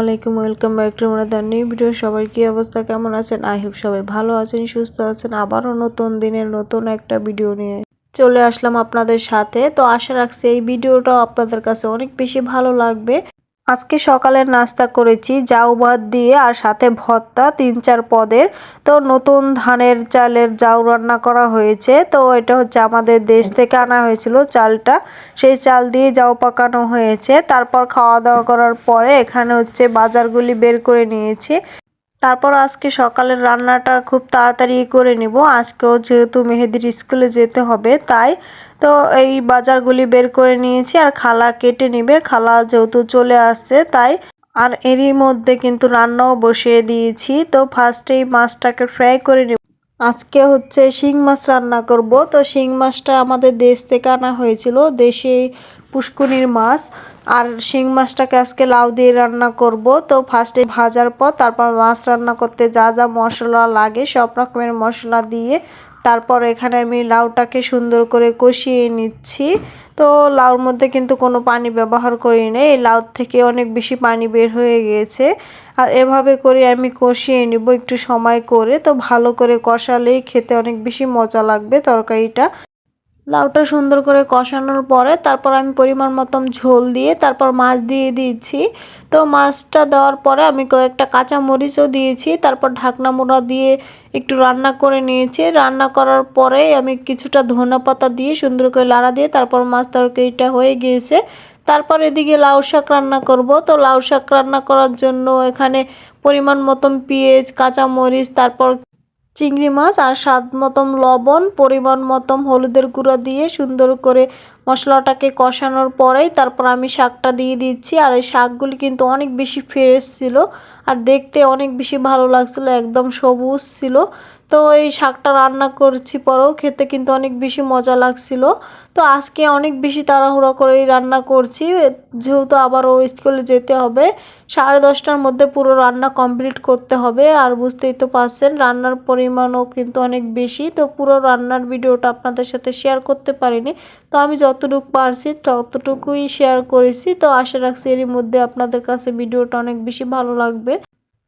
আলাইকুম, welcome back to আমাদের new video. সবার কি অবস্থা, কেমন আছেন? আই হোপ সবাই ভালো আছেন, সুস্থ আছেন। আবারও নতুন দিনের নতুন একটা ভিডিও নিয়ে চলে আসলাম আপনাদের সাথে। তো আশা রাখছি এই ভিডিওটাও আপনাদের কাছে অনেক বেশি ভালো লাগবে। আজকে সকালে নাস্তা করেছি জাউ ভাত দিয়ে আর সাথে ভর্তা, তিন চার পদের। তো নতুন ধানের চালের জাউ রান্না করা হয়েছে। তো এটা হচ্ছে আমাদের দেশ থেকে আনা হয়েছিল চালটা। সেই চাল দিয়ে জাউ পাকানো হয়েছে। তারপর খাওয়া দাওয়া করার পরে এখানে হচ্ছে বাজারগুলি বের করে নিয়েছি। তারপর আজকে সকালের রান্নাটা খুব তাড়াতাড়ি করে নিব। আজকেও যেহেতু মেহেদির স্কুলে যেতে হবে, তাই তো এই বাজারগুলি বের করে নিয়েছি আর খালা কেটে নিবে। খালা যেহেতু চলে আসছে, তাই আর এরই মধ্যে কিন্তু রান্নাও বসিয়ে দিয়েছি। তো ফার্স্টেই মাছটাকে ফ্রাই করে নেব। আজকে হচ্ছে শিং মাছ রান্না করব। তো শিং মাছটা আমাদের দেশ থেকে আনা হয়েছিল, দেশে পুষ্কুনির মাছ। আর শিং মাছটাকে আজকে লাউ দিয়ে রান্না করব। তো ফার্স্টে ভাজার পর তারপর মাছ রান্না করতে যা যা মশলা লাগে সব রকমের মশলা দিয়ে তারপর এখানে আমি লাউটাকে সুন্দর করে কষিয়ে নিচ্ছি। তো লাউর মধ্যে কিন্তু কোনো পানি ব্যবহার করি না এই লাউ থেকে অনেক বেশি পানি বের হয়ে গিয়েছে আর এভাবে করে আমি কষিয়ে নিব একটু সময় করে, তো ভালো করে কষালেই খেতে অনেক বেশি মজা লাগবে তরকারিটা। লাউটা সুন্দর করে কষানোর পরে তারপর আমি পরিমাণ মতন ঝোল দিয়ে তারপর মাছ দিয়ে দিয়েছি তো মাছটা দেওয়ার পরে আমি কয়েকটা কাঁচা মরিচও দিয়েছি, তারপর ঢাকনা মোড়া দিয়ে একটু রান্না করে নিয়েছি। রান্না করার পরে আমি কিছুটা ধনে পাতা দিয়ে সুন্দর করে লাড়া দিয়ে তারপর মাছ তরকারিটা হয়ে গিয়েছে। তারপর এদিকে লাউ শাক রান্না করব। তো লাউ শাক রান্না করার জন্য এখানে পরিমাণ মতন পেঁয়াজ, কাঁচা মরিচ, তারপর চিংড়ি মাছ আর স্বাদ মতন লবণ, পরিমাণ মতন হলুদের গুঁড়ো দিয়ে সুন্দর করে মশলাটাকে কষানোর পরেই তারপর আমি শাকটা দিয়ে দিচ্ছি। আর এই শাকগুলি কিন্তু অনেক বেশি ফ্রেশ ছিল আর দেখতে অনেক বেশি ভালো লাগছিল, একদম সবুজ ছিল। তো এই শাকটা রান্না করছি পরেও খেতে কিন্তু অনেক বেশি মজা লাগছিল। তো আজকে অনেক বেশি তাড়াহুড়া করেই রান্না করছি। যেহেতু আবারও স্কুলে যেতে হবে, সাড়ে দশটার মধ্যে পুরো রান্না কমপ্লিট করতে হবে। আর বুঝতেই তো পারছেন, রান্নার পরিমাণও কিন্তু অনেক বেশি। তো পুরো রান্নার ভিডিওটা আপনাদের সাথে শেয়ার করতে পারিনি। তো আমি যতটুকু পারছি ততটুকুই শেয়ার করেছি। তো আশা রাখছি এরই মধ্যে আপনাদের কাছে ভিডিওটা অনেক বেশি ভালো লাগবে।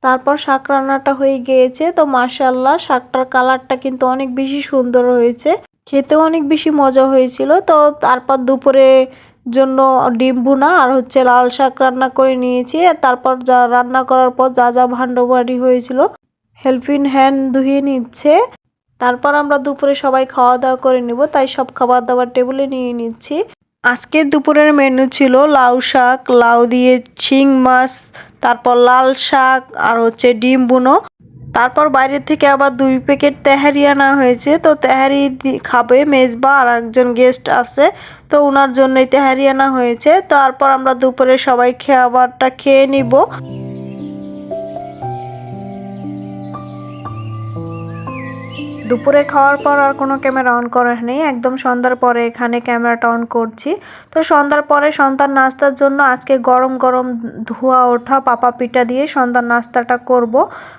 তারপর শাক রান্নাটা হয়ে গিয়েছে। তো মাশাল্লাহ শাকটার কালারটা কিন্তু অনেক বেশি সুন্দর হয়েছে। খেতেও অনেক বেশি মজা হয়েছিল। তো তারপর দুপুরে জন্য ডিম ভুনা আর হচ্ছে লাল শাক রান্না করে নিয়েছি। তারপর যা রান্না করার পর যা যা ভাণ্ডবাড়ি হয়েছিল হেল্পিং হ্যান্ড ধুয়ে নিচ্ছে। তারপর আমরা দুপুরে সবাই খাওয়া দাওয়া করে নিব, তাই সব খাবার দাবার টেবিলে নিয়ে নিচ্ছি। আজকের দুপুরের মেনু ছিল লাউ শাক, লাউ দিয়ে শিং মাছ, তারপর লাল শাক আর হচ্ছে ডিম বুনো। তারপর বাইরে থেকে আবার দুই প্যাকেট তেহারি আনা হয়েছে। তো তেহারি খাবে মেজবা আর একজন গেস্ট আছে। তো ওনার জন্যই তেহারি আনা হয়েছে। তারপর আমরা দুপুরে সবাই খাবারটা খেয়ে নিব। দুপুরে খাওয়ার পর আর কোনো ক্যামেরা অন করা নেই। একদম সন্ধ্যার পরে এখানে ক্যামেরাটা অন করছি। তো সন্ধ্যার পরে সন্তান নাস্তার জন্য আজকে গরম গরম ধোয়া, ওঠা, পাপা পিঠা দিয়ে সন্ধ্যার নাস্তাটা করব।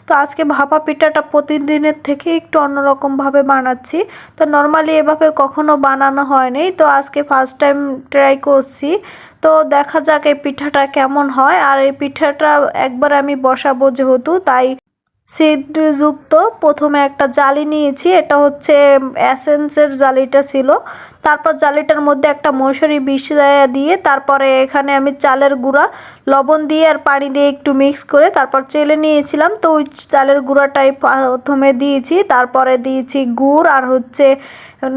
তো আজকে ভাপা পিঠাটা প্রতিদিনের থেকে একটু অন্যরকমভাবে বানাচ্ছি। তো নর্মালি এভাবে কখনো বানানো হয়নি। তো আজকে ফার্স্ট টাইম ট্রাই করছি। তো দেখা যাক এই পিঠাটা কেমন হয়। আর এই পিঠাটা একবার আমি বসাবো যেহেতু, তাই ছিদ্রযুক্ত। প্রথমে একটা জালি নিয়েছি, এটা হচ্ছে অ্যাসেন্সের জালিটা ছিল। তারপর জালিটার মধ্যে একটা মশারি বিষ দিয়ে, তারপরে এখানে আমি চালের গুঁড়া, লবণ দিয়ে আর পানি দিয়ে একটু মিক্স করে তারপর চেলে নিয়েছিলাম। তো ওই চালের গুঁড়াটাই প্রথমে দিয়েছি, তারপরে দিয়েছি গুড় আর হচ্ছে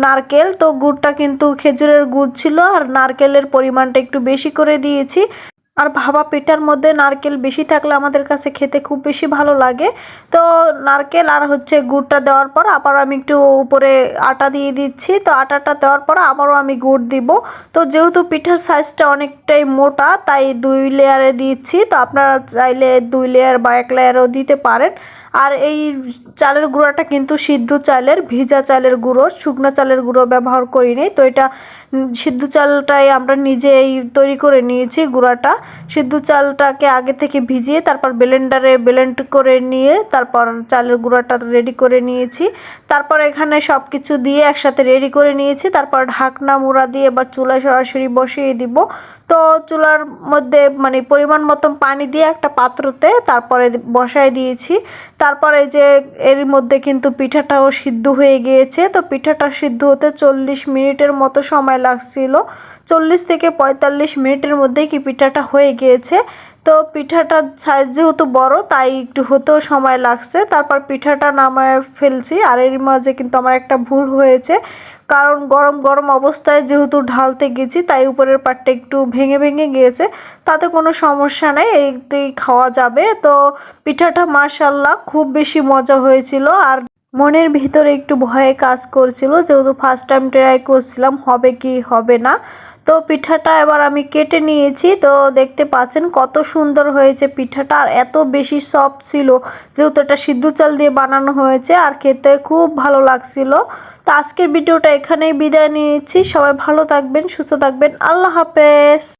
নারকেল। তো গুড়টা কিন্তু খেজুরের গুড় ছিল আর নারকেলের পরিমাণটা একটু বেশি করে দিয়েছি। আর ভাবা পিঠার মধ্যে নারকেল বেশি থাকলে আমাদের কাছে খেতে খুব বেশি ভালো লাগে। তো নারকেল আর হচ্ছে গুড়টা দেওয়ার পর আবার আমি একটু উপরে আটা দিয়ে দিচ্ছি। তো আটাটা দেওয়ার পর আবারও আমি গুড় দিব। তো যেহেতু পিঠার সাইজটা অনেকটাই মোটা, তাই দুই লেয়ারে দিচ্ছি। তো আপনারা চাইলে দুই লেয়ার বা এক লেয়ারও দিতে পারেন। আর এই চালের গুঁড়োটা কিন্তু সিদ্ধ চালের, ভিজা চালের গুঁড়ো, শুকনো চালের গুঁড়ো ব্যবহার করি নি তো এটা সিদ্ধ চালটাই আমরা নিজেই তৈরি করে নিয়েছি গুঁড়াটা। সিদ্ধ চালটাকে আগে থেকে ভিজিয়ে তারপর ব্লেন্ডারে ব্লেন্ড করে নিয়ে তারপর চালের গুঁড়াটা রেডি করে নিয়েছি। তারপর এখানে সব কিছু দিয়ে একসাথে রেডি করে নিয়েছি। তারপর ঢাকনা, মুড়া দিয়ে এবার চুলায় সরাসরি বসিয়ে দিব। তো চুলার মধ্যে মানে পরিমাণ মতন পানি দিয়ে একটা পাত্রতে তারপরে বসায় দিয়েছি। তারপরে যে এর মধ্যে কিন্তু পিঠাটাও সিদ্ধ হয়ে গিয়েছে। তো পিঠাটা সিদ্ধ হতে চল্লিশ মিনিটের মতো সময় লাগছিল। চল্লিশ থেকে পঁয়তাল্লিশ মিনিটের মধ্যেই কি পিঠাটা হয়ে গিয়েছে। তো পিঠাটার সাইজ যেহেতু বড়, তাই একটু হতেও সময় লাগছে। তারপর পিঠাটা নামায় ফেলছি। আর এর মাঝে কিন্তু আমার একটা ভুল হয়েছে। কারণ গরম গরম অবস্থায় যেহেতু ঢালতে গেছি, তাই উপরের পাটটা একটু ভেঙে ভেঙে গিয়েছে। তাতে কোনো সমস্যা নেই এইতেই খাওয়া যাবে। তো পিঠাটা মাশাল্লাহ খুব বেশি মজা হয়েছিল আর মনের ভিতরে একটু ভয়ে কাজ করছিল। যেহেতু ফার্স্ট টাইম ট্রাই করছিলাম, হবে কি হবে না। তো পিঠাটা এবার আমি কেটে নিয়েছি। তো দেখতে পাচ্ছেন কত সুন্দর হয়েছে পিঠাটা। আর এত বেশি সফট ছিল, যেহেতু এটা সিদ্ধ চাল দিয়ে বানানো হয়েছে আর খেতে খুব ভালো লাগছিল। তো আজকের ভিডিওটা এখানেই বিদায় নিয়েছি সবাই ভালো থাকবেন, সুস্থ থাকবেন। আল্লাহ হাফেজ।